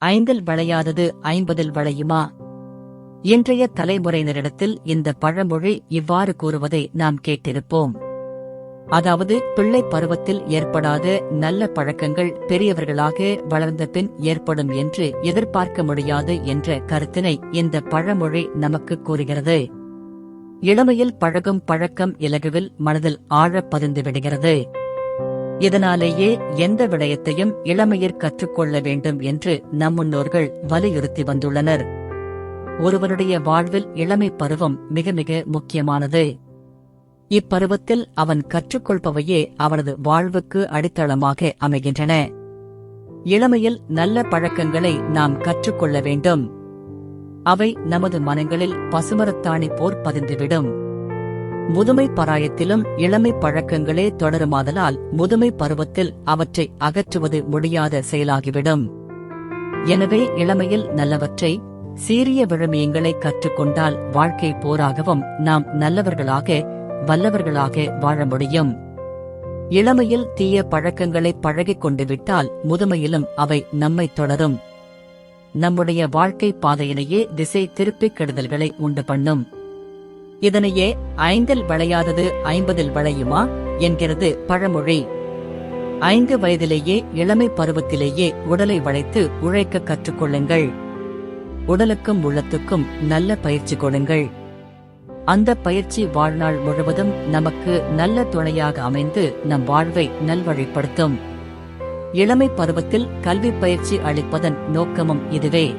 ஐந்தில் வளையாதது ஐம்பதில் வளையுமா? இன்றைய தலைமுறையினரிடத்தில் இந்த பழமொழி இவ்வாறு கூறுவதை நாம் கேட்டிருப்போம். அதாவது பிள்ளை பருவத்தில் ஏற்படாத நல்ல பழக்கங்கள் பெரியவர்களாக வளர்ந்த பின் ஏற்படும் என்று எதிர்பார்க்க முடியாது என்ற கருத்தினை இந்த பழமொழி நமக்கு கூறுகிறது. இளமையில் பழகும் பழக்கம் இலகுவில் மனதில் ஆழப் பதிந்து விடுகிறது. இதனாலேயே எந்த விடயத்தையும் இளமையில் கற்றுக்கொள்ள வேண்டும் என்று நம் முன்னோர்கள் வலியுறுத்தி வந்துள்ளனர். ஒருவனுடைய வாழ்வில் இளமை பருவம் மிக மிக முக்கியமானது. இப்பருவத்தில் அவன் கற்றுக்கொள்பவையே அவனது வாழ்வுக்கு அடித்தளமாக அமைகின்றன. இளமையில் நல்ல பழக்கங்களை நாம் கற்றுக்கொள்ள வேண்டும். அவை நமது மனங்களில் பசுமரத்தாணி போர் பதிந்துவிடும். முதுமை பராயத்திலும் இளமை பழக்கங்களே தொடருமாதலால் முதுமை பருவத்தில் அவற்றை அகற்றுவது முடியாத செயலாகிவிடும். எனவே இளமையில் நல்லவற்றை சீரிய விழுமியங்களை கற்றுக்கொண்டால் வாழ்க்கை போராகவும் நாம் நல்லவர்களாக வல்லவர்களாக வாழ முடியும். இளமையில் தீய பழக்கங்களை பழகிக் கொண்டு விட்டால் முதுமையிலும் அவை நம்மை தொடரும். நம்முடைய வாழ்க்கை பாதையிலேயே திசை திருப்பிக் கெடுதல்களை உண்டு பண்ணும். இதனையே ஐந்தில் வளையாதது ஐம்பதில் வளையுமா என்கிறது பழமொழி. ஐந்து வயதிலேயே இளமை பருவத்திலேயே உடலை வளைத்து உழைக்க கற்றுக்கொள்ளுங்கள். உடலுக்கும் உள்ளத்துக்கும் நல்ல பயிற்சி கொடுங்கள். அந்த பயிற்சி வாழ்நாள் முழுவதும் நமக்கு நல்ல துணையாக அமைந்து நம் வாழ்வை நல்வழிப்படுத்தும். இளமை பருவத்தில் கல்வி பயிற்சி அளிப்பதன் நோக்கமும் இதுவே.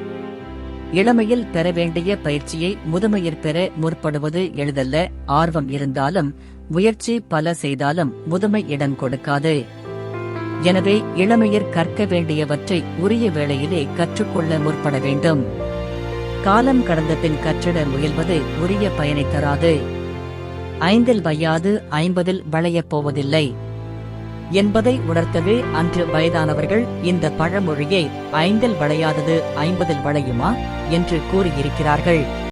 இளமையில் பெற வேண்டிய பயிற்சியை முதுமையில் பெற முற்படுவது எளிதல்ல. ஆர்வம் இருந்தாலும் முயற்சி பல செய்தாலும் முதுமை இடம் கொடுக்காது. எனவே இளமையில் கற்க வேண்டியவற்றை உரிய வேளையிலே கற்றுக்கொள்ள முற்பட வேண்டும். காலம் கடந்த பின் கற்றிட முயல்வது உரிய பயனை தராது. ஐந்தில் வையாது ஐம்பதில் வளையப் போவதில்லை. என்பதை உணர்த்தவே அன்று வயதானவர்கள் இந்த பழமொழியை ஐந்தில் வளையாதது ஐம்பதில் வளையுமா என்று கூறியிருக்கிறார்கள்.